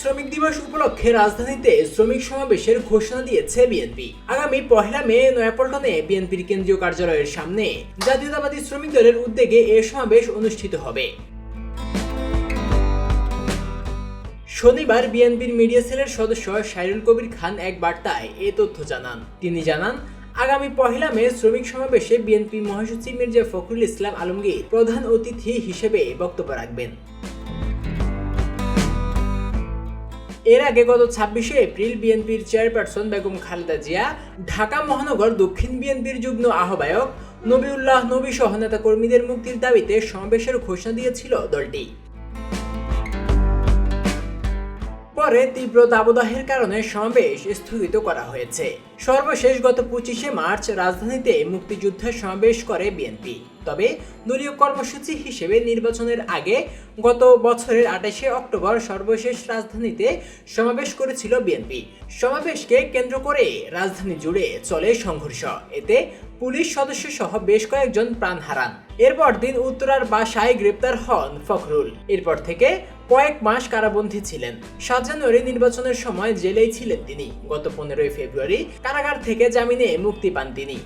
শ্রমিক দিবস উপলক্ষে রাজধানীতে শ্রমিক সমাবেশের ঘোষণা দিয়েছে বিএনপি। আগামী পহেলা মে নয়াপল্টনে বিএনপির কেন্দ্রীয় কার্যালয়ের সামনে জাতীয়তাবাদী শ্রমিক দলের উদ্যোগে এ সমাবেশ অনুষ্ঠিত হবে। শনিবার বিএনপির মিডিয়া সেলের সদস্য শাইরুল কবির খান এক বার্তায় এ তথ্য জানান। তিনি জানান, আগামী পহেলা মে শ্রমিক সমাবেশে বিএনপি মহাসচিব মির্জা ফখরুল ইসলাম আলমগীর প্রধান অতিথি হিসেবে বক্তব্য রাখবেন। এর আগে গত ছাব্বিশে এপ্রিল বিএনপির চেয়ারপারসন বেগম খালেদা জিয়া, ঢাকা মহানগর দক্ষিণ বিএনপির যুগ্ম আহ্বায়ক নবীউল্লাহ নবী সহ নেতা কর্মীদের মুক্তির দাবিতে সমাবেশের ঘোষণা দিয়েছিল দলটি। পরে তীব্র দাবদাহের কারণে সমাবেশ স্থগিত করা হয়েছে। সর্বশেষ গত পঁচিশে মার্চ রাজধানীতে মুক্তিযুদ্ধের সমাবেশ করে বিএনপি। তবে দলীয় কর্মসূচি হিসেবে নির্বাচনের আগে গত বছরের আঠাশে অক্টোবর সর্বশেষ রাজধানীতে সমাবেশ করেছিল বিএনপি। সমাবেশকে কেন্দ্র করে রাজধানী জুড়ে চলে সংঘর্ষ। এতে পুলিশ সদস্য সহ বেশ কয়েকজন প্রাণ হারান। এরপর দিন উত্তরার বাসায় গ্রেপ্তার হন ফখরুল। এরপর থেকে কয়েক মাস কারাবন্দী ছিলেন। সাত জানুয়ারি নির্বাচনের সময় জেলেই ছিলেন তিনি। গত পনেরোই ফেব্রুয়ারি কারাগার থেকে জামিনে মুক্তি পান তিনি।